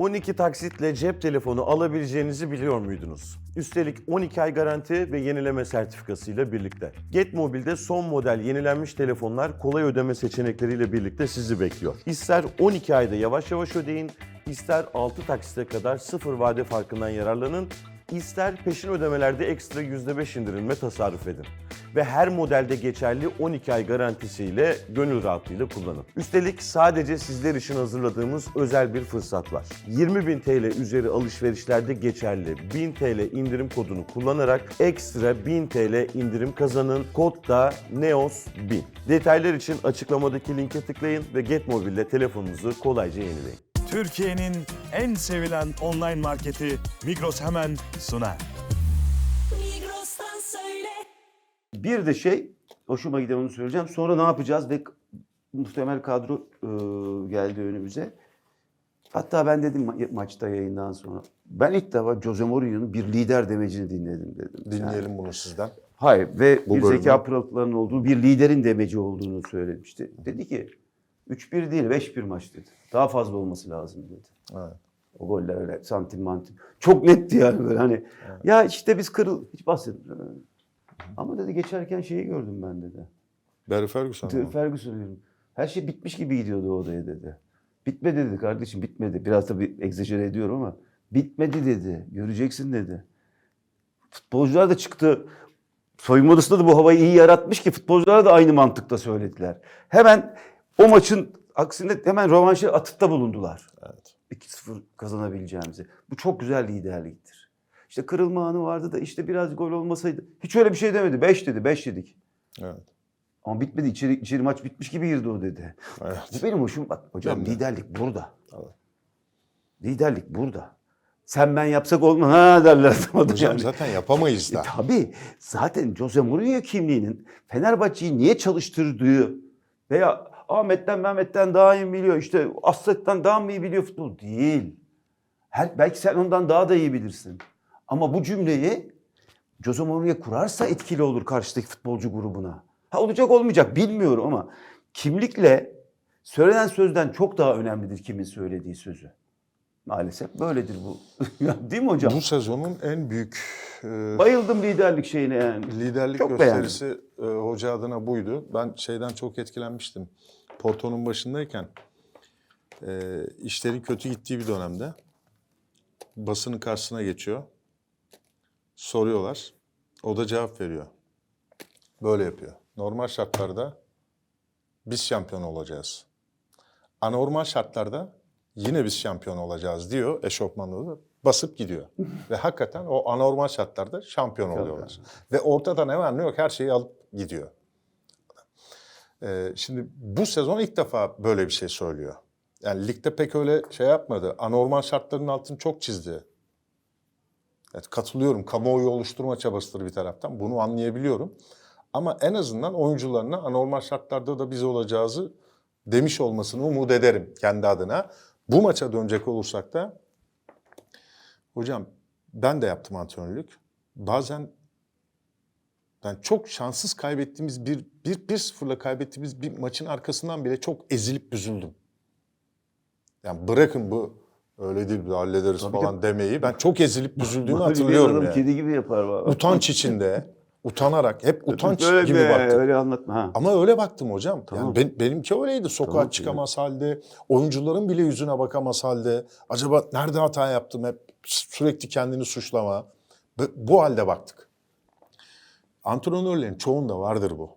12 taksitle cep telefonu alabileceğinizi biliyor muydunuz? Üstelik 12 ay garanti ve yenileme sertifikasıyla birlikte. Getmobil'de son model yenilenmiş telefonlar kolay ödeme seçenekleriyle birlikte sizi bekliyor. İster 12 ayda yavaş yavaş ödeyin, ister 6 taksite kadar sıfır vade farkından yararlanın, ister peşin ödemelerde ekstra %5 indirilme tasarruf edin. Ve her modelde geçerli 12 ay garantisiyle gönül rahatlığıyla kullanın. Üstelik sadece sizler için hazırladığımız özel bir fırsat var. 20.000 TL üzeri alışverişlerde geçerli 1000 TL indirim kodunu kullanarak ekstra 1000 TL indirim kazanın. Kod da NEOS1000. Detaylar için açıklamadaki linke tıklayın ve Getmobil'de telefonunuzu kolayca yenileyin. Türkiye'nin en sevilen online marketi Migros hemen sunar. Bir de şey, hoşuma giden onu söyleyeceğim. Sonra ne yapacağız ve muhtemel kadro e, geldi önümüze. Hatta ben dedim ma- maçta yayından sonra. Ben ilk defa Jose Mourinho'nun bir lider demecini dinledim dedim. Dinleyelim bunu sizden. Hayır ve Bu bir bölümü. zeka pırıltılarının olduğu bir liderin demeci olduğunu söylemişti. Dedi ki 3-1 değil 5-1 maç dedi. Daha fazla olması lazım dedi. Evet. O goller öyle santim mantim. Çok netti yani böyle hani. Ya işte biz kırıl hiç bahsetmiyorum. Ama dedi geçerken şeyi gördüm ben dedi. Barry Ferguson mu? Ferguson diyorum. Her şey bitmiş gibi gidiyordu odaya dedi. Bitmedi dedi kardeşim bitmedi. Biraz da bir egzajere ediyorum ama bitmedi dedi. Göreceksin dedi. Futbolcular da çıktı. Soyunma odasında da bu havayı iyi yaratmış ki futbolcular da aynı mantıkta söylediler. Hemen o maçın aksine hemen rövanşı atıfta bulundular. Evet. 2-0 kazanabileceğimizi. Bu çok güzel liderliktir. İşte kırılma anı vardı da işte biraz gol olmasaydı. Hiç öyle bir şey demedi. 5 dedi. 5 dedik. Evet. Ama bitmedi. İçeri, içeri maç bitmiş gibi girdi o dedi. Evet. Bu benim hoşum. Bak hocam Ben de. liderlik burada. Evet. Liderlik burada. Sen ben yapsak olmaz ha derler. Hocam yani. zaten yapamayız E, da. tabii zaten Jose Mourinho kimliğinin Fenerbahçe'yi niye çalıştırdığı veya Ahmet'ten Mehmet'ten daha iyi biliyor işte Aslet'ten daha mı iyi biliyor futbol değil. Her, belki sen ondan daha da iyi bilirsin. Ama bu cümleyi Jose Mourinho kurarsa etkili olur karşıdaki futbolcu grubuna. Ha olacak olmayacak bilmiyorum ama kimlikle söylenen sözden çok daha önemlidir kimin söylediği sözü. Maalesef böyledir bu. Değil mi hocam? Bu sezonun en büyük e, Bayıldım liderlik şeyine yani. liderlik Çok gösterisi e, hoca adına buydu. Ben şeyden çok etkilenmiştim. Porto'nun başındayken e, işlerin kötü gittiği bir dönemde basının karşısına geçiyor. Soruyorlar. O da cevap veriyor. Böyle yapıyor. Normal şartlarda biz şampiyon olacağız. Anormal şartlarda yine biz şampiyon olacağız diyor eşofmanlı da basıp gidiyor. Ve hakikaten o anormal şartlarda şampiyon oluyorlar. Ve ortada ne var ne yok her şeyi alıp gidiyor. Ee, şimdi bu sezon ilk defa böyle bir şey söylüyor. Yani ligde pek öyle şey yapmadı. Anormal şartların altını çok çizdi. Evet, katılıyorum. Kamuoyu oluşturma çabasıdır bir taraftan. Bunu anlayabiliyorum. Ama en azından oyuncularına anormal şartlarda da biz olacağızı demiş olmasını umut ederim kendi adına. Bu maça dönecek olursak da hocam ben de yaptım antrenörlük. Bazen ben çok şanssız kaybettiğimiz bir, bir, bir sıfırla kaybettiğimiz bir maçın arkasından bile çok ezilip büzüldüm. Yani bırakın bu öyle değil bir hallederiz Tabii falan demeyi. Ben çok ezilip bir hatırlıyorum yani. Kedi gibi yapar valla. Utanç içinde, utanarak, hep utanç Öyle gibi be, baktım. Öyle anlatma ha. Ama öyle baktım hocam. Tamam. Yani ben- benimki öyleydi. Sokağa Tamam, çıkamaz halde, oyuncuların bile yüzüne bakamaz halde. Acaba nerede hata yaptım hep sürekli kendini suçlama. Bu- halde baktık. Antrenörlerin çoğunda vardır bu.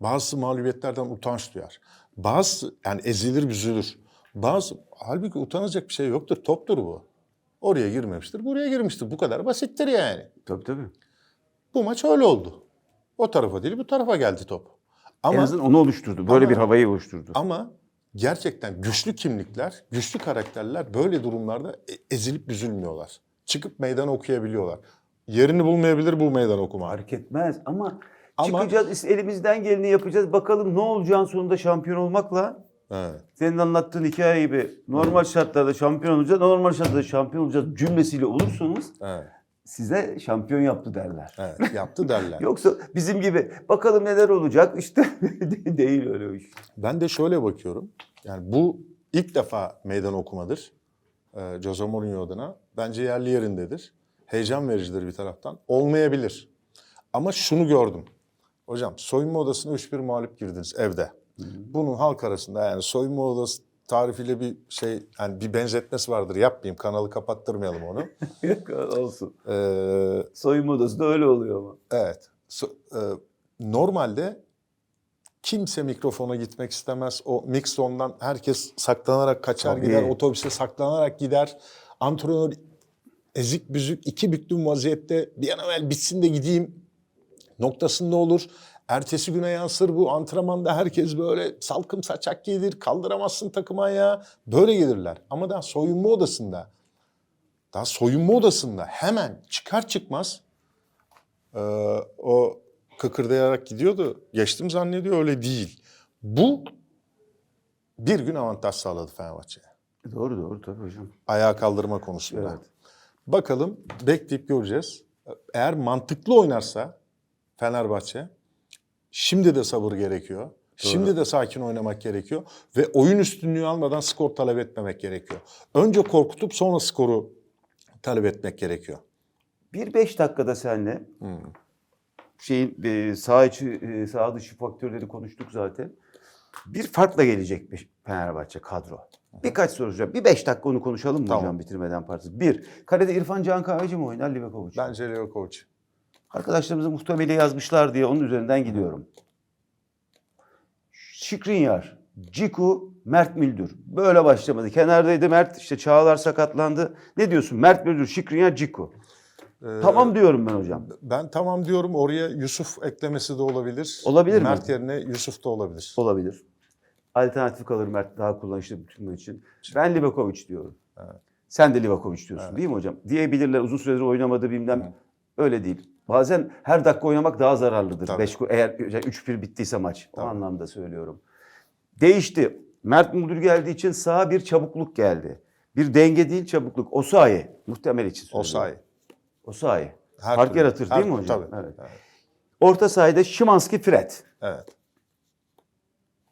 Bazısı mağlubiyetlerden utanç duyar. Bazı yani ezilir büzülür. Bazı halbuki utanacak bir şey yoktur. Toptur bu. Oraya girmemiştir, buraya girmiştir. Bu kadar basittir yani. Tabii tabii. Bu maç öyle oldu. O tarafa değil bu tarafa geldi top. en Ama azından onu oluşturdu. Böyle Ama- bir havayı oluşturdu. ama gerçekten güçlü kimlikler, güçlü karakterler böyle durumlarda e- ezilip büzülmüyorlar. Çıkıp meydan okuyabiliyorlar. Yerini bulmayabilir bu meydan okuma. Fark etmez ama, Ama- çıkacağız elimizden geleni yapacağız. Bakalım ne olacağın sonunda şampiyon olmakla Evet. senin anlattığın hikaye gibi normal şartlarda şampiyon olacağız, normal şartlarda şampiyon olacağız cümlesiyle olursanız Evet. size şampiyon yaptı derler. Evet. Yaptı derler. Yoksa bizim gibi bakalım neler olacak işte değil öyle iş. Ben de şöyle bakıyorum. Yani bu ilk defa meydan okumadır. e, Jose Mourinho adına. Bence yerli yerindedir. Heyecan vericidir bir taraftan. Olmayabilir. Ama şunu gördüm. Hocam soyunma odasına 3-1 mağlup girdiniz evde. Bunun halk arasında yani soyunma odası tarifiyle bir şey yani bir benzetmesi vardır. Yapmayayım kanalı kapattırmayalım onu. Olsun. Ee, Soyunma odasında öyle oluyor ama. Evet. So- e, normalde kimse mikrofona gitmek istemez. O mix zone'dan herkes saklanarak kaçar Tabii. gider. Otobüse saklanarak gider. Antrenör ezik büzük iki büklüm vaziyette bir an evvel bitsin de gideyim noktasında olur. Ertesi güne yansır bu antrenmanda herkes böyle salkım saçak gelir kaldıramazsın takım ayağı böyle gelirler. Ama daha soyunma odasında daha soyunma odasında hemen çıkar çıkmaz ee, o kıkırdayarak gidiyordu. Geçtim zannediyor öyle değil. Bu bir gün avantaj sağladı Fenerbahçe'ye. Doğru doğru tabii hocam. Ayağa kaldırma konusunda. Evet. Bakalım bekleyip göreceğiz. Eğer mantıklı oynarsa Fenerbahçe şimdi de sabır gerekiyor. Şimdi de sakin oynamak gerekiyor ve oyun üstünlüğü almadan skor talep etmemek gerekiyor. Önce korkutup sonra skoru talep etmek gerekiyor. Bir beş dakikada seninle şeyin e, sağ içi e, sağ dışı faktörleri konuştuk zaten. Bir farkla gelecek Fenerbahçe kadro. Birkaç soru soracağım. Bir beş dakika onu konuşalım mı Tamam. hocam bitirmeden partisi? Bir, kalede İrfan Can Kahveci mi oynar Livakovic? Bence Leo Kovac. Arkadaşlarımızın muhtemeli yazmışlar diye onun üzerinden gidiyorum. Şikrinyar, Ciku, Mert Müldür. Böyle başlamadı. Kenardaydı Mert, işte Çağlar sakatlandı. Ne diyorsun? Mert Müldür, Şikrinyar, Ciku. Ee, Tamam diyorum ben hocam. Ben tamam diyorum oraya Yusuf eklemesi de olabilir. Olabilir mi? Mert yerine Yusuf da olabilir. Olabilir. Alternatif kalır Mert daha kullanışlı bütün maç için. Ben Livakovic diyorum. Sen de Livakovic diyorsun değil mi hocam? Diyebilirler uzun süredir oynamadı bilmem. Öyle değil. Bazen her dakika oynamak daha zararlıdır. Tabii. Beş, eğer 3-1 bittiyse maç. O anlamda söylüyorum. Değişti. Mert Müldür geldiği için sağa bir çabukluk geldi. Bir denge değil çabukluk. Osayi muhtemel için söylüyorum. Osayi. Osayi. Her Fark türlü. yaratır Her değil mi türlü, hocam? Tabii. Evet. Evet. Orta sahada Şimanski Fred. evet.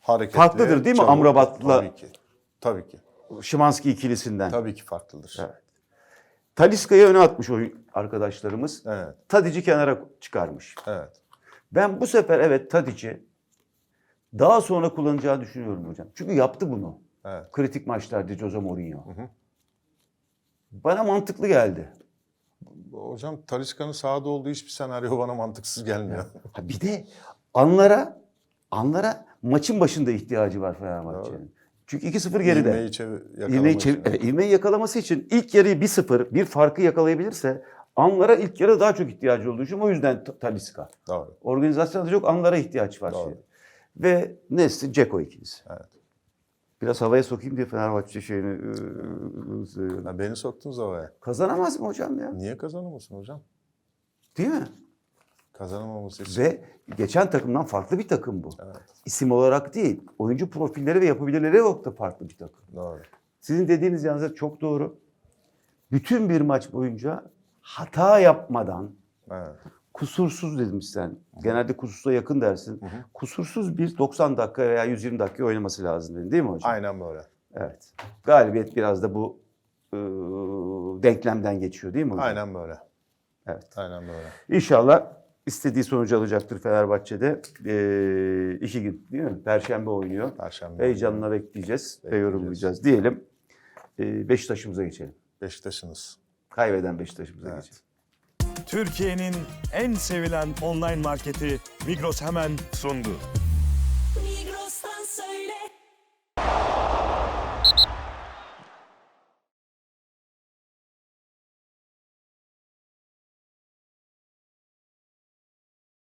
Hareketli, Farklıdır değil mi çabuk. Amrabat'la- Tabii ki. Tabii ki. Şimanski ikilisinden. Tabii ki farklıdır. Evet. Taliska'yı öne atmış oyun arkadaşlarımız. Evet. Tadic'i kenara çıkarmış. Evet. Ben bu sefer evet Tadic'i daha sonra kullanacağını düşünüyorum hocam. Çünkü yaptı bunu. Evet. Kritik maçlarda Jose Mourinho. Bana mantıklı geldi. Hocam Talisca'nın sahada olduğu hiçbir senaryo bana mantıksız gelmiyor. Ha bir de anlara anlara maçın başında ihtiyacı var Fenerbahçe'nin. Çünkü 2-0 geride. İlmeği çev- yakalamak İlmeği, için. evet, ilmeği yakalaması için ilk yarıyı 1-0 bir farkı yakalayabilirse anlara ilk yarı daha çok ihtiyacı olduğu için o yüzden Ta- Talisca. Doğru. Organizasyonda çok anlara ihtiyaç var. Doğru. Şey. Ve Nesli, Ceko ikilisi. Evet. Biraz havaya sokayım diye Fenerbahçe şeyini ıı, söylüyorum. Ya beni soktunuz havaya. Kazanamaz mı hocam ya? Niye kazanamasın hocam? Değil mi? Kazanamaması için. Ve geçen takımdan farklı bir takım bu. Evet. İsim olarak değil. Oyuncu profilleri ve yapabilirleri yok da farklı bir takım. Doğru. Sizin dediğiniz yalnız çok doğru. Bütün bir maç boyunca hata yapmadan Evet. kusursuz dedim sen. Genelde kusursuza yakın dersin. Kusursuz bir 90 dakika veya 120 dakika oynaması lazım dedin değil mi hocam? Aynen böyle. Evet. Galibiyet biraz da bu ıı, denklemden geçiyor değil mi hocam? Aynen böyle. Evet. Aynen böyle. İnşallah istediği sonucu alacaktır Fenerbahçe'de. Ee, iki gün değil mi? Perşembe oynuyor. Perşembe. Heyecanla bekleyeceğiz ve Bekleyeceğiz. yorumlayacağız diyelim. Ee, Beşiktaş'ımıza geçelim. Beşiktaş'ınız. Kaybeden Beşiktaş'ımıza Evet. geçelim. Türkiye'nin en sevilen online marketi Migros hemen sundu.